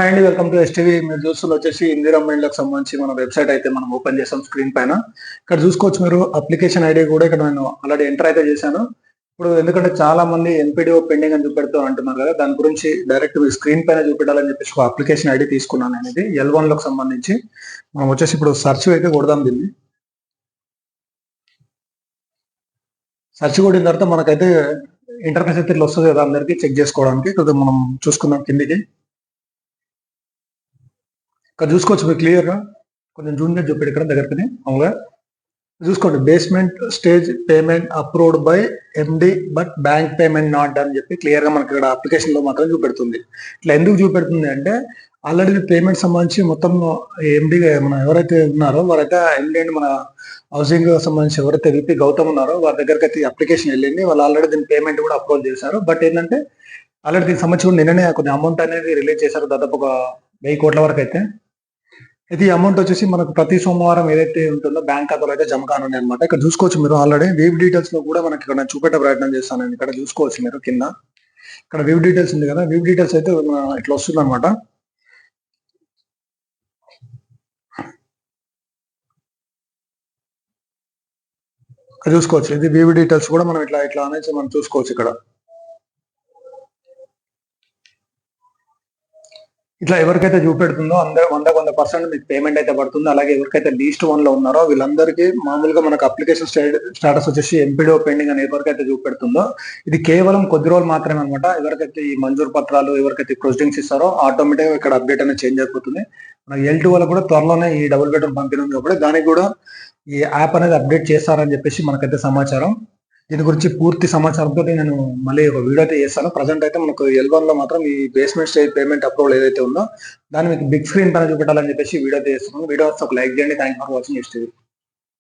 Hi అండి welcome to STV మీరు చూస్తున్న వచ్చేసి ఇందిరా మైండ్లకు సంబంధించి మన వెబ్సైట్ అయితే మనం ఓపెన్ చేసాం స్క్రీన్ పైన. ఇక్కడ చూసుకోవచ్చు మీరు అప్లికేషన్ ఐడి కూడా ఇక్కడ నేను ఆల్రెడీ ఎంటర్ అయితే చేశాను. ఇప్పుడు ఎందుకంటే చాలా మంది ఎన్పిడిఓ పెండింగ్ అని చూపెడుతూ అంటున్నారు కదా దాని గురించి డైరెక్ట్ మీ స్క్రీన్ పైన చూపెట్టాలని చెప్పేసి ఒక అప్లికేషన్ ఐడి తీసుకున్నాను అనేది ఎల్ వన్లకు సంబంధించి. మనం వచ్చేసి ఇప్పుడు సెర్చ్ అయితే కొడదాం దీన్ని. సెర్చ్ కొట్టిన తర్వాత మనకైతే ఇంటర్ఫేస్ అయితే ఇట్లా వస్తుంది కదా అందరికీ చెక్ చేసుకోవడానికి. కొద్దిగా మనం చూసుకుందాం కిందికి. ఇక్కడ చూసుకోవచ్చు మీరు క్లియర్గా కొంచెం జూనియర్ చూపాడు ఇక్కడ దగ్గరకుని అవుగా చూసుకోండి. Basement stage payment approved by MD but bank payment not అని చెప్పి క్లియర్గా మనకి ఇక్కడ అప్లికేషన్లో మాత్రం చూపెడుతుంది. ఇట్లా ఎందుకు చూపెడుతుంది అంటే ఆల్రెడీ పేమెంట్ సంబంధించి మొత్తం ఎండి మన ఎవరైతే ఉన్నారో వారైతే ఎండి మన హౌసింగ్ సంబంధించి ఎవరైతే విపి గౌతమ్ ఉన్నారో వారి దగ్గరికి అయితే అప్లికేషన్ వెళ్ళింది. వాళ్ళు ఆల్రెడీ దీని పేమెంట్ కూడా అప్రూవ్ చేశారు. బట్ ఏంటంటే ఆల్రెడీ దీనికి సంబంధించి నిన్ననే కొన్ని అమౌంట్ అనేది రిలీజ్ చేశారు. దాదాపు ఒక వెయ్యి కోట్ల వరకు అయితే. ఇది అమౌంట్ వచ్చేసి మనకు ప్రతి సోమవారం ఏదైతే ఉంటుందో బ్యాంక్ ఖాతాలో అయితే జమ కానుంది అనమాట ఇక్కడ చూసుకోవచ్చు మీరు ఆల్రెడీ వీవ్ డీటెయిల్స్లో కూడా మనకి ఇక్కడ చూపెట్టే ప్రయత్నం చేస్తాను. నేను ఇక్కడ చూసుకోవచ్చు మీరు కింద. ఇక్కడ వీవ్ డీటెయిల్స్ ఉంది కదా. వీవ్ డీటెయిల్స్ అయితే ఇట్లా వస్తుంది అనమాట చూసుకోవచ్చు. ఇది వీవ్ డీటెయిల్స్ కూడా మనం ఇట్లా ఇట్లా అనేసి మనం చూసుకోవచ్చు ఇక్కడ. ఇట్లా ఎవరికైతే చూపెడుతుందో అందరూ వంద వంద పర్సెంట్ మీకు పేమెంట్ అయితే పడుతుంది. అలాగే ఎవరికైతే లీస్ట్ వన్లో ఉన్నారో వీళ్ళందరికీ మామూలుగా మనకు అప్లికేషన్ స్టేటస్ వచ్చేసి ఎంపీడో పెండింగ్ అని ఎవరికైతే చూపెడుతుందో ఇది కేవలం కొద్ది రోజులు మాత్రమే అనమాట ఎవరికైతే ఈ మంజూరు పత్రాలు ఎవరికైతే ప్రొసీడింగ్స్ ఇస్తారో ఆటోమేటిక్గా ఇక్కడ అప్డేట్ అనేది చేంజ్ అయిపోతుంది. మనకి ఎల్ టూ కూడా త్వరలోనే ఈ డబుల్ బెడ్రూమ్ పంపిణీ కాబట్టి దానికి కూడా ఈ యాప్ అనేది అప్డేట్ చేస్తారని చెప్పేసి మనకైతే సమాచారం. దీని గురించి పూర్తి సమాచారంతో నేను మళ్ళీ ఒక వీడియో అయితే చేస్తాను. ప్రజెంట్ అయితే మనకు ఎల్వన్లో మాత్రం ఈ బేస్మెంట్ స్టేజ్ పేమెంట్ అప్రూవల్ ఏదైతే ఉందో దాన్ని మీకు బిగ్ స్క్రీన్ పైన చూపెట్టాలని చెప్పేసి వీడియో అయితే చేస్తున్నాను. వీడియో ఒక లైక్ చేయండి. థ్యాంక్ ఫర్ వాచింగ్ ఇస్తుంది